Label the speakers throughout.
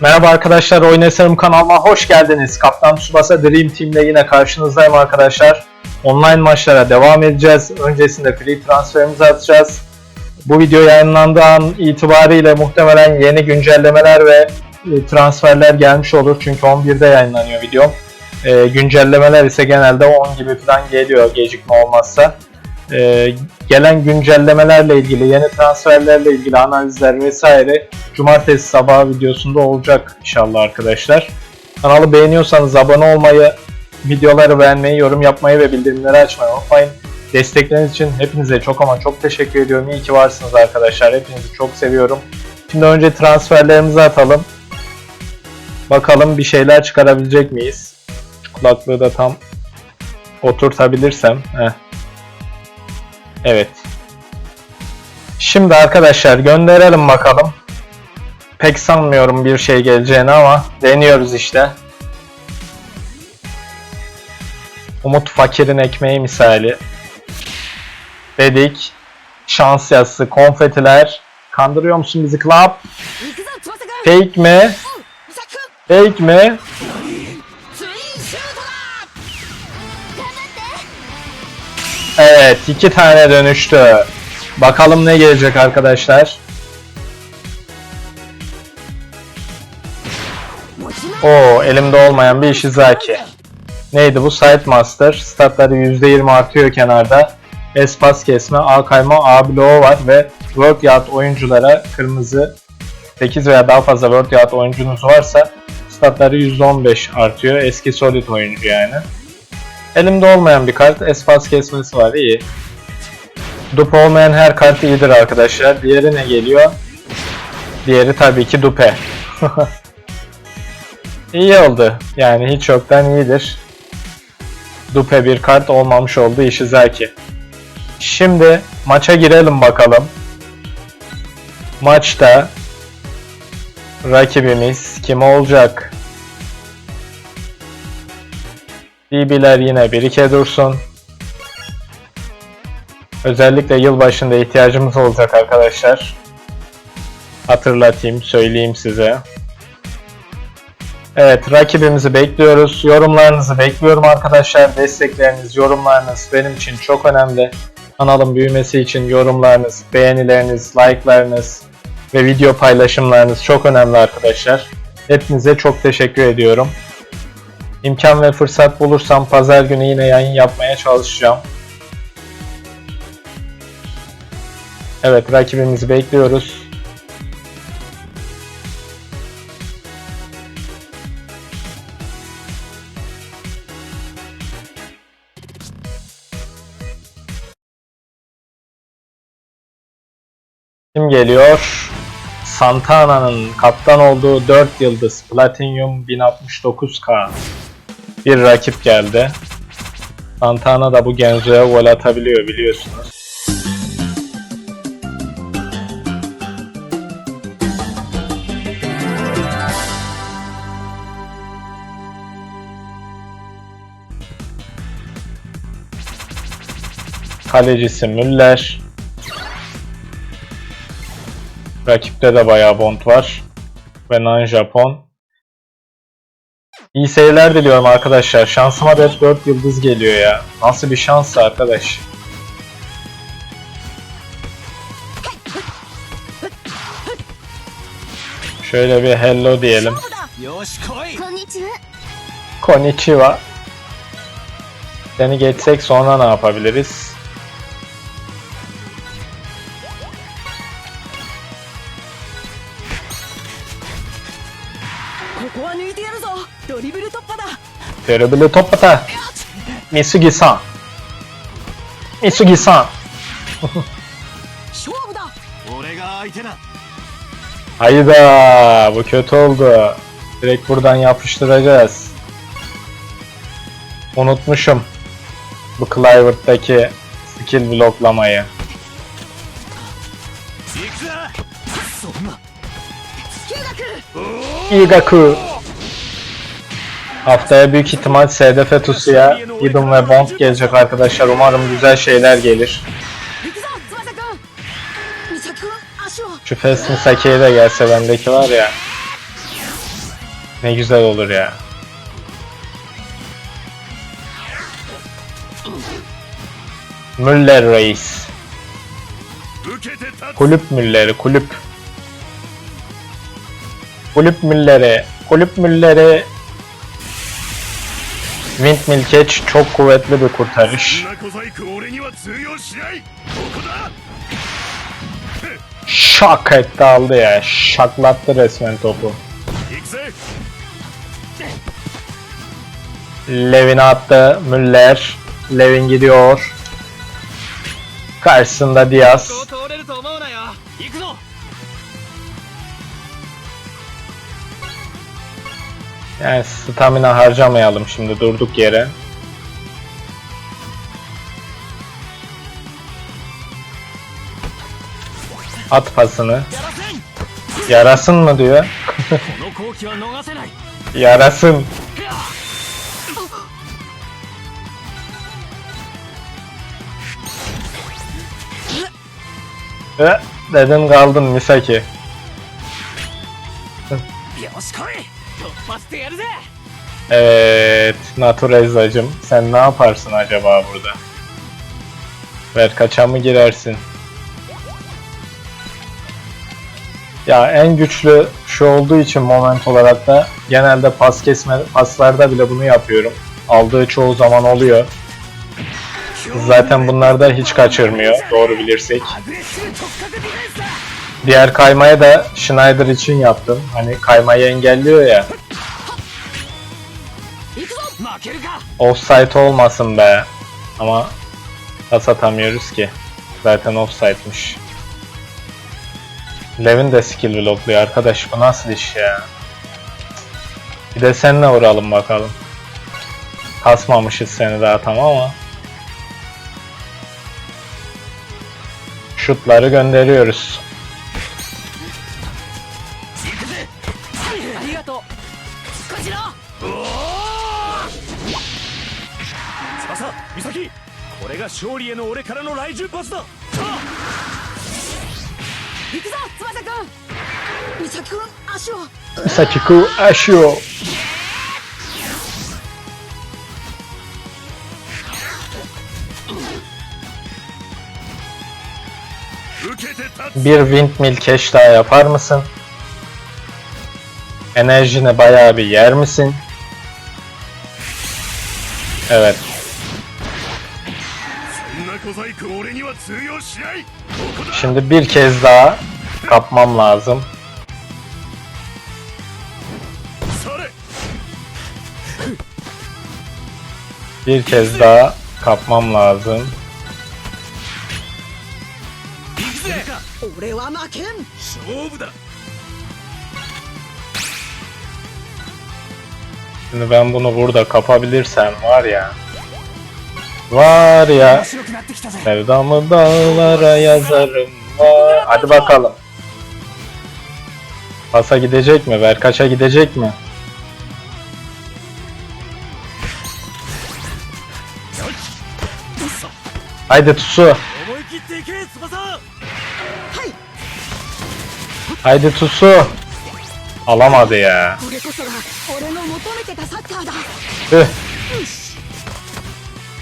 Speaker 1: Merhaba arkadaşlar, Oynasarım kanalıma hoş geldiniz. Kaptan Tsubasa Dream Team'le yine karşınızdayım arkadaşlar. Online maçlara devam edeceğiz. Öncesinde free transferimizi atacağız. Bu video yayınlandığı an itibariyle muhtemelen yeni güncellemeler ve e, transferler gelmiş olur. Çünkü 11'de yayınlanıyor videom. E, güncellemeler ise genelde 10 gibi falan geliyor gecikme olmazsa. E, gelen güncellemelerle ilgili, yeni transferlerle ilgili analizler vesaire cumartesi sabah videosunda olacak inşallah arkadaşlar. Kanalı beğeniyorsanız abone olmayı, videoları beğenmeyi, yorum yapmayı ve bildirimleri açmayı unutmayın. Destekleriniz için hepinize çok ama çok teşekkür ediyorum. İyi ki varsınız arkadaşlar. Hepinizi çok seviyorum. Şimdi önce transferlerimizi atalım. Bakalım bir şeyler çıkarabilecek miyiz? Kulaklığı da tam oturtabilirsem. Heh. Evet. Şimdi arkadaşlar gönderelim bakalım. Pek sanmıyorum bir şey geleceğini ama deniyoruz işte. Umut fakirin ekmeği misali. Dedik. Şans yazısı, konfetiler. Kandırıyor musun bizi Club? Fake mi? Fake mi? Evet, iki tane dönüştü. Bakalım ne gelecek arkadaşlar. Oo, elimde olmayan bir Ishizaki. Neydi bu? Side Master. Statları %20 artıyor kenarda. Espas kesme, A kayma, A bloğu var ve World Yard oyunculara kırmızı 8 veya daha fazla World Yard oyuncunuz varsa statları %15 artıyor. Eski Solid oyuncu yani. Elimde olmayan bir kart. Espas kesmesi var. iyi. Dupe olmayan her kart iyidir arkadaşlar. Diğeri ne geliyor? Diğeri tabii ki dupe. İyi oldu. Yani hiç yoktan iyidir. Dupe bir kart olmamış oldu Ishizaki. Şimdi maça girelim bakalım. Maçta rakibimiz kim olacak? BB'ler yine bir iki dursun. Özellikle yılbaşında ihtiyacımız olacak arkadaşlar. Hatırlatayım, söyleyeyim size. Evet, rakibimizi bekliyoruz. Yorumlarınızı bekliyorum arkadaşlar. Destekleriniz, yorumlarınız benim için çok önemli. Kanalın büyümesi için yorumlarınız, beğenileriniz, like'larınız ve video paylaşımlarınız çok önemli arkadaşlar. Hepinize çok teşekkür ediyorum. İmkan ve fırsat bulursam pazar günü yine yayın yapmaya çalışacağım. Evet rakibimizi bekliyoruz. Kim geliyor? Santana'nın kaptan olduğu 4 yıldız Platinum 1069K bir rakip geldi. Santana da bu Genzo'ya gol atabiliyor biliyorsunuz. Kalecisi Müller. Rakipte de bayağı bond var. Ve non Japon. İyi seyirler diliyorum arkadaşlar. Şansıma da hep 4 yıldız geliyor ya. Nasıl bir şans arkadaş. Şöyle bir hello diyelim. Konnichiwa. Seni geçsek sonra ne yapabiliriz? Terrible Topata.
Speaker 2: Mitsugi-san. Mitsugi-san.
Speaker 1: Hayda bu kötü oldu. Direkt buradan yapıştıracağız. Unutmuşum. Bu Clivert'taki skill bloklamayı. Igaku. Haftaya büyük ihtimal SDF Tusu'ya Idum ve Bond gelecek arkadaşlar. Umarım güzel şeyler gelir. Şu Fast Misaki'ye de gelse bendeki var ya. Ne güzel olur ya. Müller Reis. Kulüp Müller'i, kulüp. Kulüp Müller'i, kulüp Müller'i Windmill Catch çok kuvvetli bir kurtarış. Şak etti aldı ya. Şaklattı resmen topu. Levin attı. Müller. Levin gidiyor. Karşısında Diaz. Yani stamina harcamayalım şimdi durduk yere. At pasını. Yarasın mı diyor. Yarasın. Dedim kaldım Misaki. Evet, Naturezza'cım sen ne yaparsın acaba burada? Ver kaça mı girersin? Ya en güçlü şu olduğu için moment olarak da genelde pas kesme paslarda bile bunu yapıyorum. Aldığı çoğu zaman oluyor. Zaten bunlarda hiç kaçırmıyor doğru bilirsek. Diğer kaymaya da Schneider için yaptım. Hani kaymayı engelliyor ya. Offside olmasın be. Ama pas atamıyoruz ki. Zaten offside'mış. Levin de skill blokluyor arkadaş. Bu nasıl iş ya? Bir de seninle vuralım bakalım. Kasmamışız seni daha tam ama. Şutları gönderiyoruz.
Speaker 3: ちら
Speaker 2: 翼美咲これが勝利への俺からの来獣パスださ
Speaker 3: 行くぞ翼くん美咲くん足を
Speaker 1: Sachiku Ashio.
Speaker 2: あ受けて立つ
Speaker 1: Bir windmill cache daha yapar mısın? Enerjini bayağı bir yer misin? Evet. Şimdi bir kez daha kapmam lazım. Bir kez daha kapmam lazım. Şimdi ben bunu burada kapabilirsem var ya. Var ya. Sevdamı dağlara yazarım. Var. Hadi bakalım. Pasa gidecek mi? Verkaç'a gidecek mi? Haydi
Speaker 2: Tutsu.
Speaker 1: Haydi Tutsu. Alamadı ya.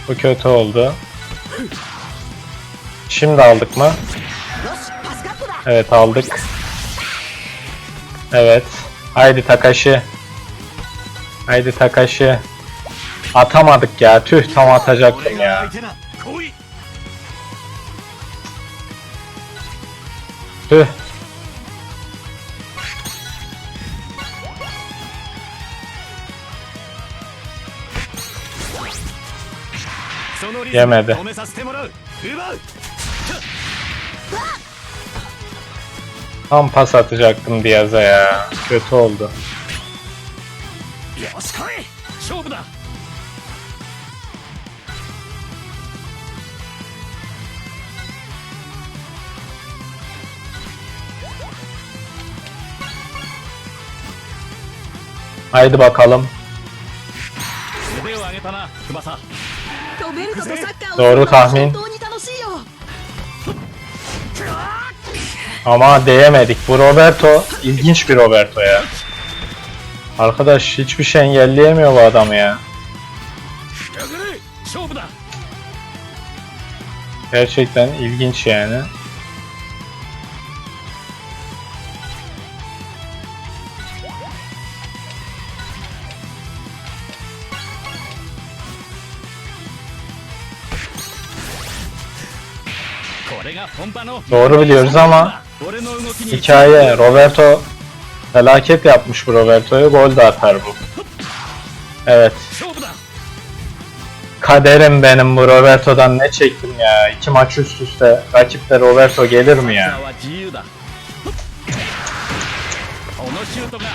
Speaker 1: Bu kötü oldu. Şimdi aldık mı? Evet aldık. Evet. Haydi Takashi. Haydi Takashi. Atamadık ya. Tüh tam atacaktım ya. Tüh. Yemedi. Tam pas atacaktım Diaz'a ya. Kötü oldu. Haydi bakalım. Doğru tahmin. Ama değemedik. Bu Roberto ilginç bir Roberto ya. Arkadaş hiçbir şey engelleyemiyor bu adamı ya. Gerçekten ilginç yani. Doğru biliyoruz ama hikaye Roberto felaket yapmış bu Roberto'ya gol de atar bu. Evet. Kaderim benim bu Roberto'dan ne çektim ya. İki maç üst üste rakipte Roberto gelir mi ya?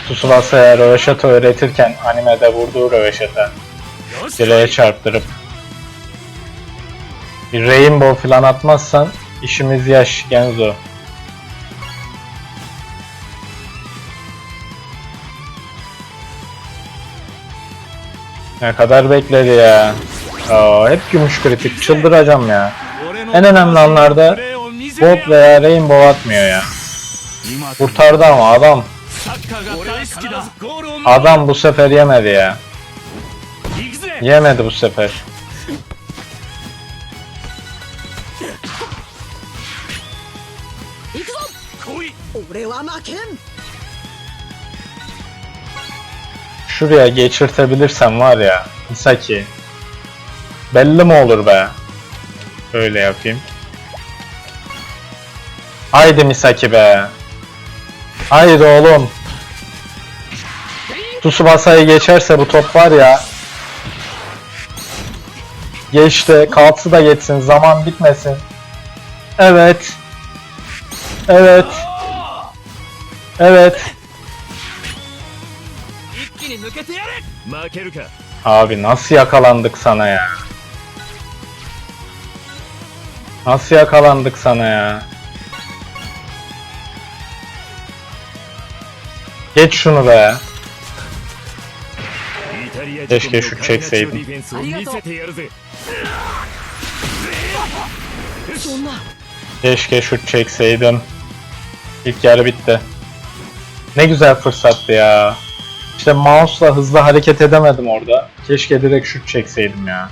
Speaker 1: Tsubasa'ya röveşata öğretirken animede vurduğu röveşata direğe çarptırıp bir rainbow falan atmazsan İşimiz yaş Genzo. Ne kadar bekledi ya. Aa, hep gümüş kritik çıldıracağım ya. En önemli anlarda bot veya rainbow atmıyor ya. Kurtardı ama adam. Adam bu sefer yemedi ya. Yemedi bu sefer.
Speaker 3: Anakin.
Speaker 1: Şuraya geçirtebilirsem var ya Misaki. Belli mi olur be? Öyle yapayım. Haydi Misaki be. Haydi oğlum. Tsubasa'yı geçerse bu top var ya. Geçti. Kaltsı da geçsin. Zaman bitmesin. Evet. Evet. Evet. Abi nasıl yakalandık sana ya? Nasıl yakalandık sana ya? Geç şunu be. Keşke şut çekseydim. Keşke şut çekseydim. İlk yarı bitti. Ne güzel fırsattı ya. İşte mouse'la hızlı hareket edemedim orada. Keşke direkt şut çekseydim ya.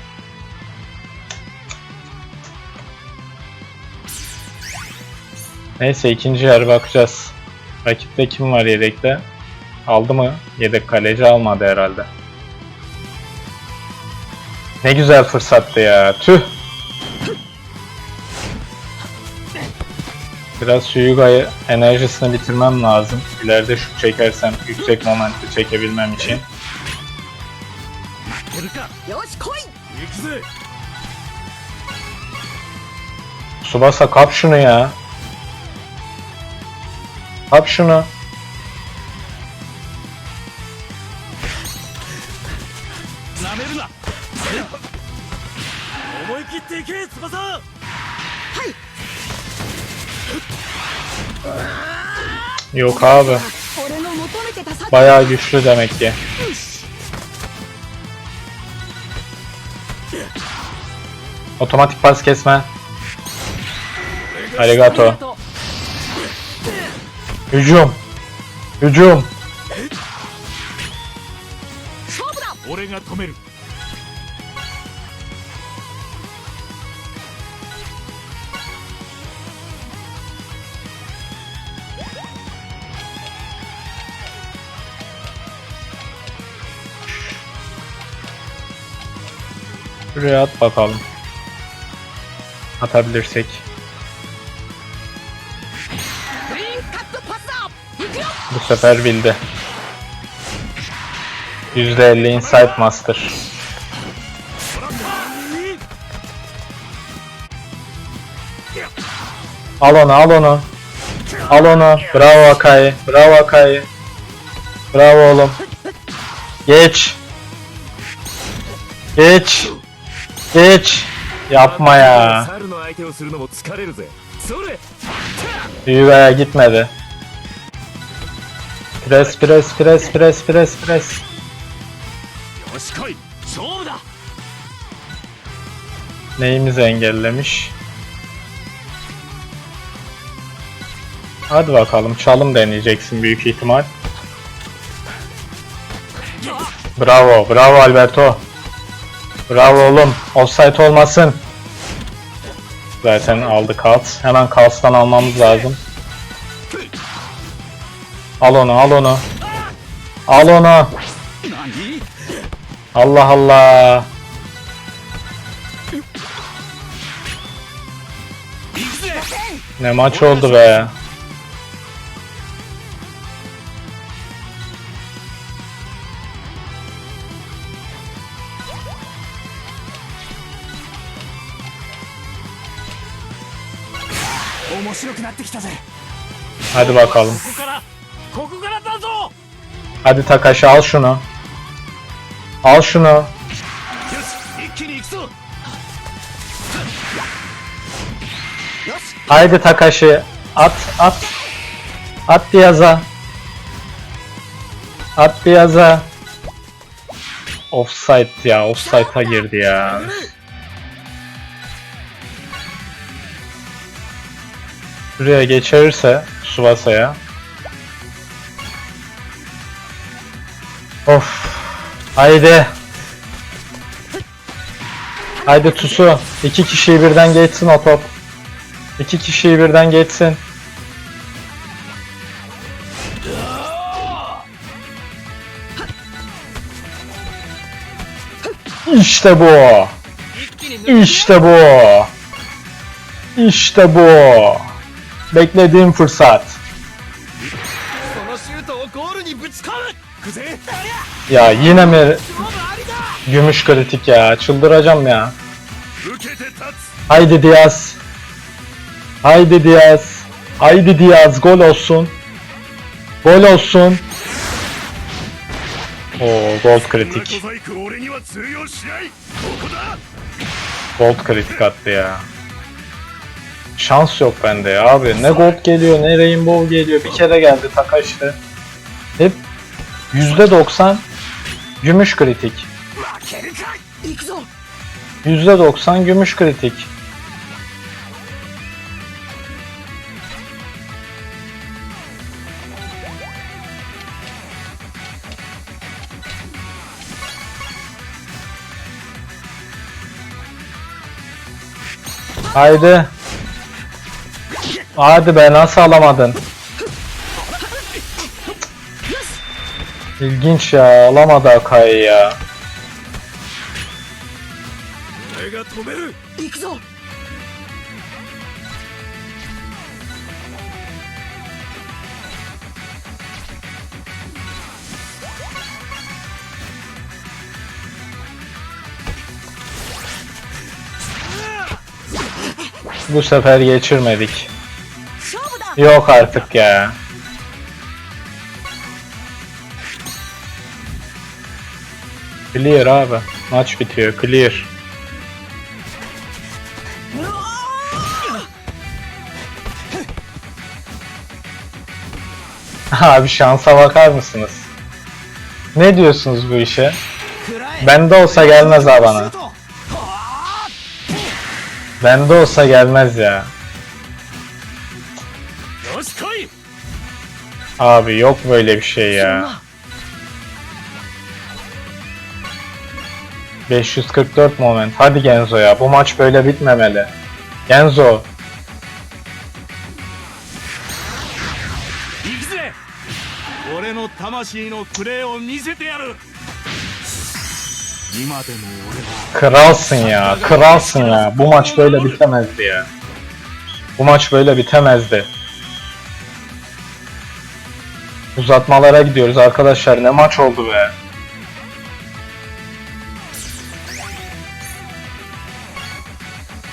Speaker 1: Neyse ikinci yarı bakacağız. Rakipte kim var yedekte? Aldı mı? Yedek kaleci almadı herhalde. Ne güzel fırsattı ya. Tüh. Biraz şu Yuga'yı enerjisini bitirmem lazım. İleride şut çekersem yüksek momenti çekebilmem için. Subasa kap şunu ya. Kap şunu. Yok abi. Bayağı güçlü demek ki. Otomatik pas kesme. Arigato. Hücum. Hücum. Şuraya at bakalım. Atabilirsek. Bu sefer bildi. %50 Insight Master. Al onu al onu. Al onu. Bravo Akai. Bravo Akai. Bravo oğlum. Geç. Geç. Hiç. Yapma ya. Büyügaya gitmedi. Pres pres pres pres pres pres. Neyimizi engellemiş? Hadi bakalım çalım deneyeceksin büyük ihtimal. Bravo bravo Alberto. Bravo oğlum. Offside olmasın. Zaten aldı Kals. Hemen Kals'tan almamız lazım. Al onu al onu. Al onu. Allah Allah. Ne maç oldu be.
Speaker 2: 白くなってきたぜ
Speaker 1: Hadi bakalım.
Speaker 2: ここからここからだぞ
Speaker 1: Hadi Takashi al şunu. Al şunu.
Speaker 2: よし一気に行くぞよし
Speaker 1: Haydi Takashi. At at. At Diaz'a. At Diaz'a. Offside ya. Offside'a girdi ya. Şuraya geçirirse Tsubasa'ya. Of. Haydi. Haydi Tusu. İki kişiyi birden geçsin o top. İki kişiyi birden geçsin. İşte bu. İşte bu. İşte bu. Beklediğim fırsat. Ya yine mi gümüş kritik ya çıldıracağım ya. Haydi Diaz. Haydi Diaz. Haydi Diaz gol olsun. Gol olsun. Oo gold kritik. Gold kritik attı ya. Şans yok bende ya abi. Ne gold geliyor ne rainbow geliyor. Bir kere geldi Takaş'ta. Hep %90 gümüş kritik. %90 gümüş kritik. Haydi. Hadi be nasıl alamadın? İlginç ya alamadı Akai ya. Bu sefer geçirmedik. Yok artık ya. Clear abi. Maç bitiyor. Clear. Abi şansa bakar mısınız? Ne diyorsunuz bu işe? Ben de olsa gelmez ha bana. Ben de olsa gelmez ya. Abi yok böyle bir şey ya. 544 moment. Hadi Genzo ya. Bu maç böyle bitmemeli. Genzo. Kralsın ya. Kralsın ya. Bu maç böyle bitemezdi ya. Bu maç böyle bitemezdi. Uzatmalara gidiyoruz arkadaşlar ne maç oldu be.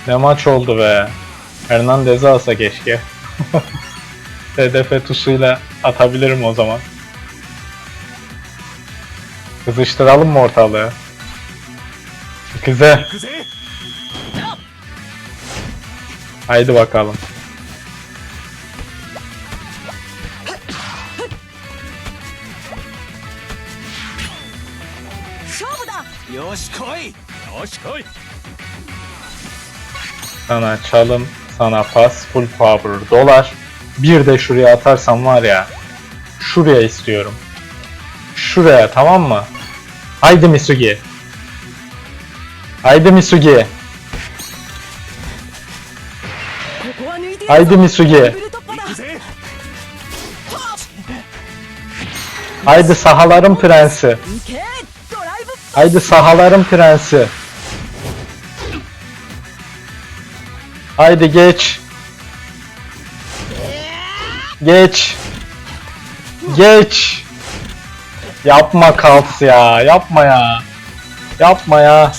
Speaker 1: Ne maç oldu be. Hernandez'i alsa keşke. TDF tusuyla atabilirim o zaman. Kızıştıralım mı ortalığı?
Speaker 2: Kıze.
Speaker 1: Haydi bakalım.
Speaker 2: よし来いよし来い
Speaker 1: Sana çalım, sana pas, full power, dolar. Bir de şuraya atarsam var ya. Şuraya istiyorum. Şuraya tamam mı? Haydi Misugi. Haydi Misugi.
Speaker 3: ここは抜いているぞ
Speaker 1: Haydi Misugi.
Speaker 3: ダブル突破だ
Speaker 2: 行くぜ
Speaker 1: Haydi sahaların prensi. Haydi sahalarım prensi. Haydi geç. Geç. Geç. Yapma Kalks ya. Yapma ya. Yapma ya.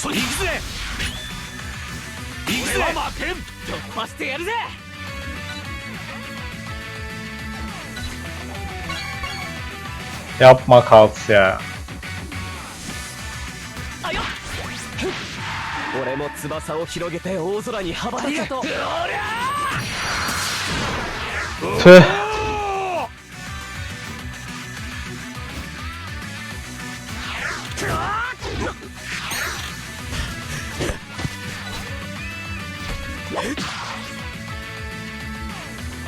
Speaker 1: Yapma Kalks ya.
Speaker 4: 俺も翼を広げて大空に羽ばたく
Speaker 3: ありがとう
Speaker 1: Tüh.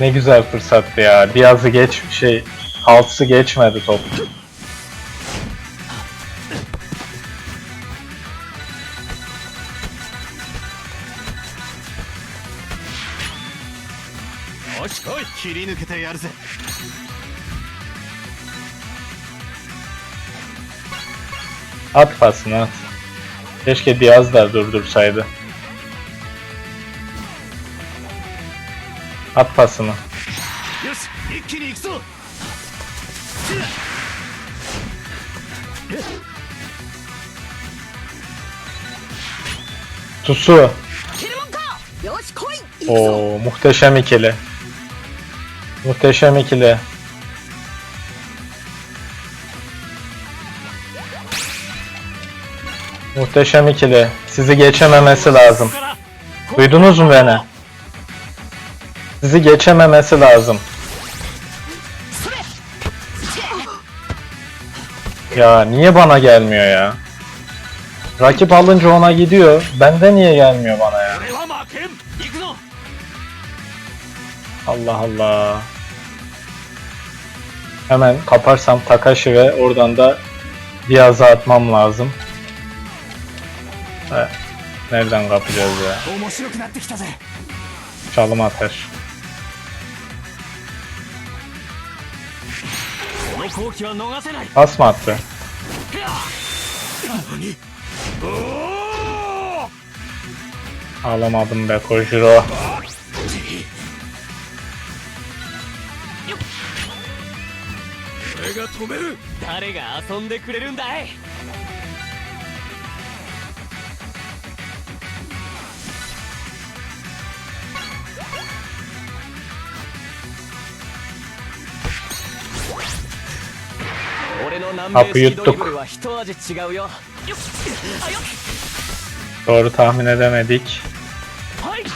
Speaker 1: Ne güzel fırsattı ya. Diaz'ı geç şey Hals'ı geçmedi top.
Speaker 2: よし来い切り抜けてやるぜ
Speaker 1: At pasını at. Keşke Diaz da durdursaydı. At pasını.
Speaker 2: よし一気に行くぞ
Speaker 1: Tusu.
Speaker 3: キルモンかよし来い行くぞ
Speaker 1: Oo muhteşem ikili. Muhteşem ikili. Muhteşem ikili. Sizi geçememesi lazım. Duydunuz mu beni? Sizi geçememesi lazım. Ya niye bana gelmiyor ya? Rakip alınca ona gidiyor. Bende niye gelmiyor bana Allah Allah. Hemen kaparsam Takashi ve oradan da Diaz'a atmam lazım. Evet. Nereden kapacağız ya? Çalım atar. Pas mı attı? Ağlamadım be Kojiro.
Speaker 2: 俺が止める
Speaker 4: 誰が遊んでくれるんだい 俺の南米式ドリブルは一味違うよ
Speaker 1: Doğru tahmin edemedik.
Speaker 2: はい行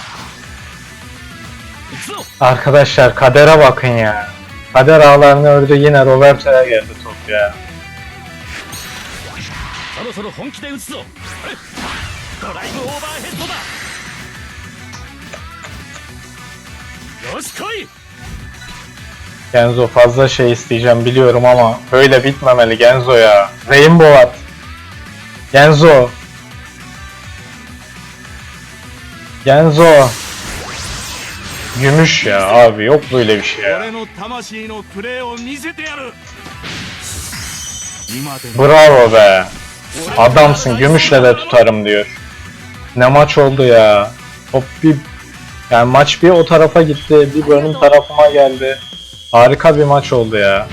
Speaker 2: くぞ
Speaker 1: Arkadaşlar kadere bakın ya. Kader ağlarını ördü yine Roberto'ya geldi top ya. Genzo fazla şey isteyeceğim biliyorum ama böyle bitmemeli Genzo ya. Rainbow at. Genzo. Genzo. Gümüş ya abi yok böyle bir şey ya. Bravo be. Adamsın gümüşle de tutarım diyor. Ne maç oldu ya. Hop bir yani maç bir o tarafa gitti, bir benim tarafıma geldi. Harika bir maç oldu ya.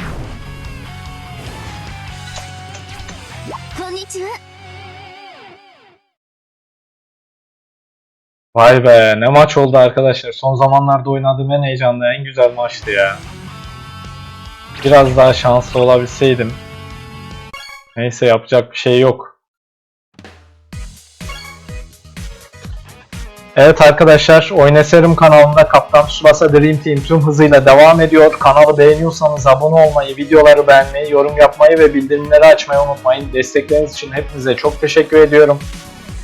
Speaker 1: Vay be ne maç oldu arkadaşlar. Son zamanlarda oynadığım en heyecanlı, en güzel maçtı ya. Biraz daha şanslı olabilseydim. Neyse yapacak bir şey yok. Evet arkadaşlar, Oyneserim kanalında Kaptan Tsubasa Dream Team tüm hızıyla devam ediyor. Kanalı beğeniyorsanız abone olmayı, videoları beğenmeyi, yorum yapmayı ve bildirimleri açmayı unutmayın. Destekleriniz için hepinize çok teşekkür ediyorum.